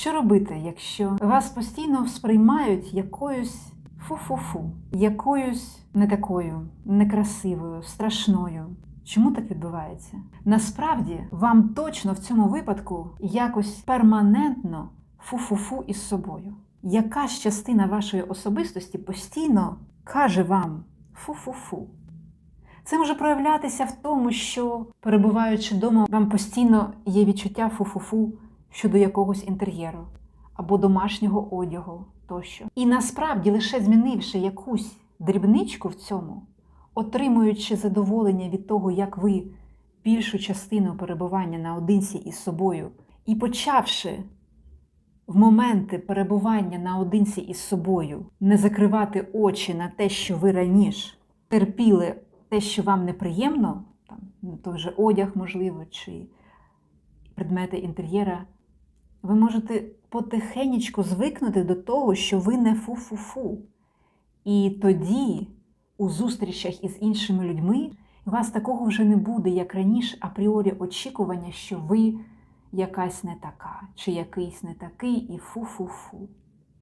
Що робити, якщо вас постійно сприймають якоюсь фу-фу-фу, якоюсь не такою, некрасивою, страшною? Чому так відбувається? Насправді вам точно в цьому випадку якось перманентно фу-фу-фу із собою. Якась частина вашої особистості постійно каже вам фу-фу-фу. Це може проявлятися в тому, що, перебуваючи вдома, вам постійно є відчуття фу-фу-фу щодо якогось інтер'єру або домашнього одягу тощо. І насправді, лише змінивши якусь дрібничку в цьому, отримуючи задоволення від того, як ви більшу частину перебування наодинці із собою, і почавши в моменти перебування наодинці із собою не закривати очі на те, що ви раніше терпіли те, що вам неприємно, там, той же одяг, можливо, чи предмети інтер'єра, ви можете потихенечку звикнути до того, що ви не фу-фу-фу. І тоді, у зустрічах із іншими людьми, у вас такого вже не буде, як раніше, апріорі очікування, що ви якась не така, чи якийсь не такий, і фу-фу-фу.